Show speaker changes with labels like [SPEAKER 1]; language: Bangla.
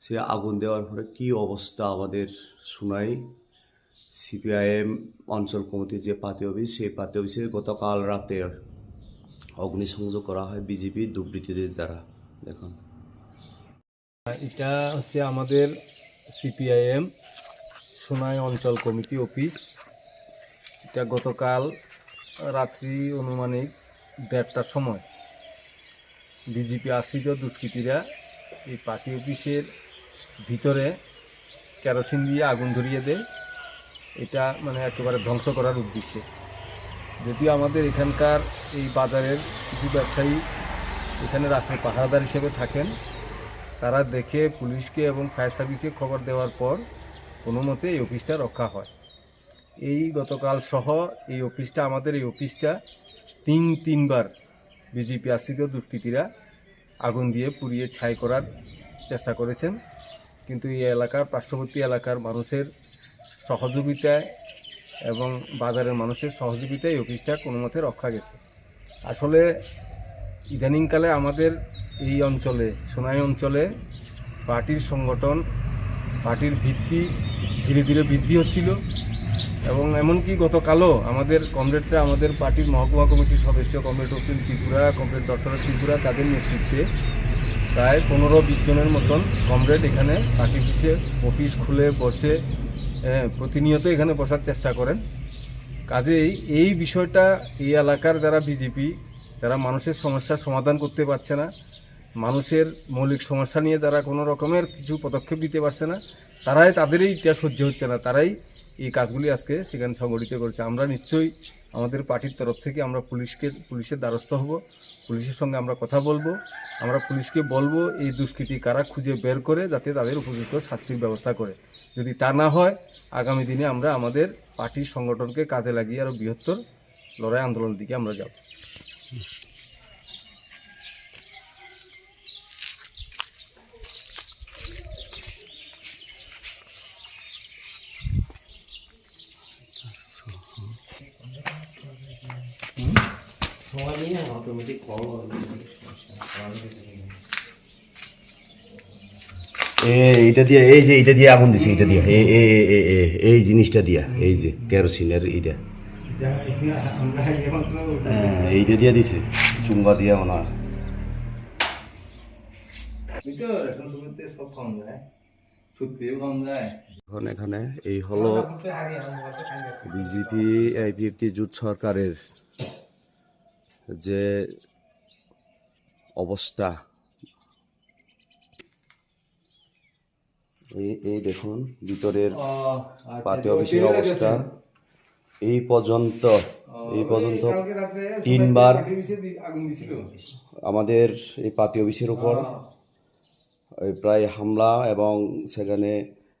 [SPEAKER 1] সে আগুন দেওয়ার পরে কি অবস্থা আমাদের শোনাই। সিপিআইএম অঞ্চল কমিটির যে পার্টি অফিস, সেই পার্টি অফিসে গতকাল রাতে অগ্নিসংযোগ করা হয় বিজেপি দুর্বৃত্তদের দ্বারা। দেখুন।
[SPEAKER 2] এটা হচ্ছে আমাদের সিপিআইএম সোনাই অঞ্চল কমিটি অফিস। এটা গতকাল রাত্রি অনুমানিক দেড়টার সময় বিজেপি আশ্রিত দুষ্কৃতীরা। এই পার্টি অফিসের ভিতরে কেরোসিন দিয়ে আগুন ধরিয়ে দেয়। এটা মানে একেবারে ধ্বংস করার উদ্দেশ্যে। যদিও আমাদের এখানকার এই বাজারের কিছু ব্যবসায়ী এখানে রাত্রে পাহারাদার হিসেবে থাকেন, তারা দেখে পুলিশকে এবং ফায়ার সার্ভিসে খবর দেওয়ার পর কোনো মতে এই অফিসটা রক্ষা হয়। এই গতকাল সহ এই অফিসটা, আমাদের এই অফিসটা তিন তিনবার বিজেপি আশ্রিত দুষ্কৃতীরা আগুন দিয়ে পুড়িয়ে ছাই করার চেষ্টা করেছেন। কিন্তু এই এলাকার পার্শ্ববর্তী এলাকার মানুষের সহযোগিতায় এবং বাজারের মানুষের সহযোগিতায় এই অফিসটা কোনো মতে রক্ষা গেছে। আসলে ইদানিংকালে আমাদের এই অঞ্চলে, সোনাই অঞ্চলে পার্টির সংগঠন, পার্টির ভিত্তি ধীরে ধীরে বৃদ্ধি হচ্ছিল এবং এমনকি গতকালও আমাদের কমরেডরা, আমাদের পার্টির মহকুমা কমিটির সদস্য কমরেড উকিল ত্রিপুরা, কমরেড দশরথ ত্রিপুরা তাদের নেতৃত্বে প্রায় পনেরো বিশ জনের মতন কমরেড এখানে পার্টি অফিসে অফিস খুলে বসে হ্যাঁ, প্রতিনিয়ত এখানে বসার চেষ্টা করেন। কাজেই এই বিষয়টা এই এলাকার যারা বিজেপি যারা মানুষের সমস্যার সমাধান করতে পারছে না মানুষের মৌলিক সমস্যা নিয়ে যারা কোনো রকমের কিছু পদক্ষেপ দিতে পারছে না তারাই তাদেরই এটা সহ্য হচ্ছে না। তারাই এই কাজগুলি আজকে সেখানে সংগঠিত করেছে। আমরা নিশ্চয়ই আমাদের পার্টির তরফ থেকে আমরা পুলিশকে, পুলিশের দ্বারস্থ হব। পুলিশের সঙ্গে আমরা কথা বলব। আমরা পুলিশকে বলব, এই দুষ্কৃতি কারা খুঁজে বের করে যাতে তাদের উপযুক্ত শাস্তির ব্যবস্থা করে। যদি তা না হয়, আগামী দিনে আমরা আমাদের পার্টির সংগঠনকে কাজে লাগিয়ে আরও বৃহত্তর লড়াই আন্দোলনের দিকে আমরা যাব।
[SPEAKER 1] এ এইটা দিয়ে এই যে এইটা দিয়ে আগুন দিছে এইটা দিয়ে। এই এই এই- এই এই জিনিসটা দিয়া এই যে কেরোসিনের এইটা। হ্যাঁ এইটা দিয়ে দিছে চুম্বা দিয়া ওনা এখন এখানে এই হলো বিজেপি আইপিএফটি জোট সরকারের যে অবস্থা। এই এই দেখুন ভিতরের পার্টি অফিসের অবস্থা। এই পর্যন্ত এই পর্যন্ত তিনবার আমাদের এই পার্টি অফিসের উপর প্রায় হামলা এবং সেখানে